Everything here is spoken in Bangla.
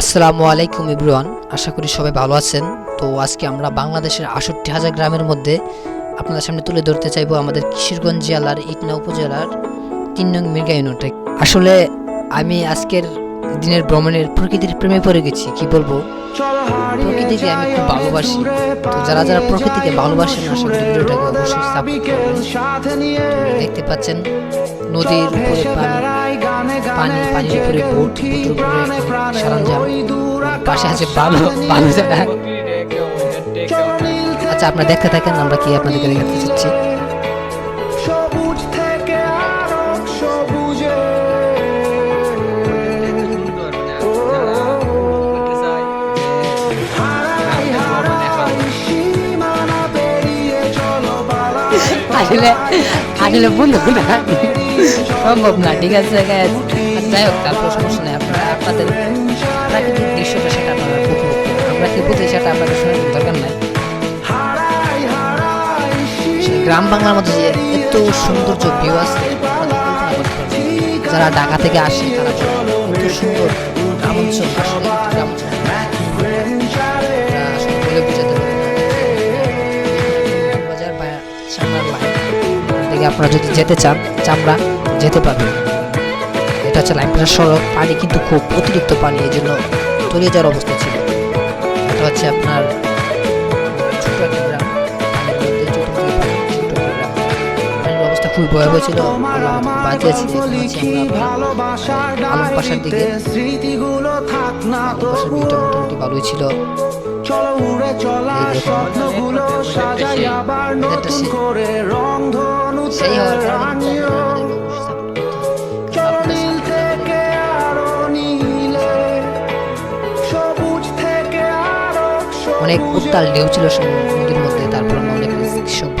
আসসালামু আলাইকুম ইব্রুয়ান আশা করি সবাই ভালো আছেন। তো আজকে আমরা বাংলাদেশের আষট্টি হাজার গ্রামের মধ্যে আপনাদের সামনে তুলে ধরতে চাইব আমাদের কিশোরগঞ্জ জেলার ইটনা উপজেলার তিন নং মির্গা ইউনিটে আসলে আমি আজকের দিনের ভ্রমণের প্রকৃতির প্রেমে পড়ে গেছি, কি বলব? প্রকৃতিকে আমি খুব ভালোবাসি। তো যারা যারা প্রকৃতিকে ভালোবাসেন, আশা করি ভিডিওটাকে অবশ্যই দেখতে পাচ্ছেন নদীর পানি পানির উপরে বোট সরঞ্জাম পাশে আছে বালু বালু জায়গা আচ্ছা আপনারা দেখতে থাকেন আমরা কি আপনাদেরকে দেখাতে চাচ্ছি? আসলে আসলে বন্ধু না সম্ভব না ঠিক আছে যাই হোক, তারপর সমস্যা নেই। আপনারা আপনাদের প্রাকৃতিক দৃশ্যটা সেটা আপনারা উপভোগ আমরা কি বলছি সেটা আপনাদের শোনার দরকার নাই? গ্রাম বাংলার মধ্যে যে এত সৌন্দর্য ভিউ আছে। যারা ঢাকা থেকে আসে, তারা এত সুন্দর গ্রাম অঞ্চল আসলে গ্রাম অঞ্চল বলে আপনারা যদি যেতে চান, চামড়া যেতে পারবেন। এটা হচ্ছে লাইন প্রেসার সড়ক পানি কিন্তু খুব অতিরিক্ত পানি এই জন্য তলিয়ে যাওয়ার অবস্থা ছিল। এটা হচ্ছে আপনার ছোট একটা গ্রাম। পানির অবস্থা খুবই ভয়াবহ ছিল। বাঁচিয়েছে আলম পাশার দিকে মোটামুটি ভালোই চলো উড়ে চলা এই দেখুন। স্বপ্নগুলো সাজাই আবার এটা নতুন করে রং ধনুতে সেই অনেক উত্তাল ঢেউ ছিল সমুদ্রের মধ্যে তারপর অনেক সব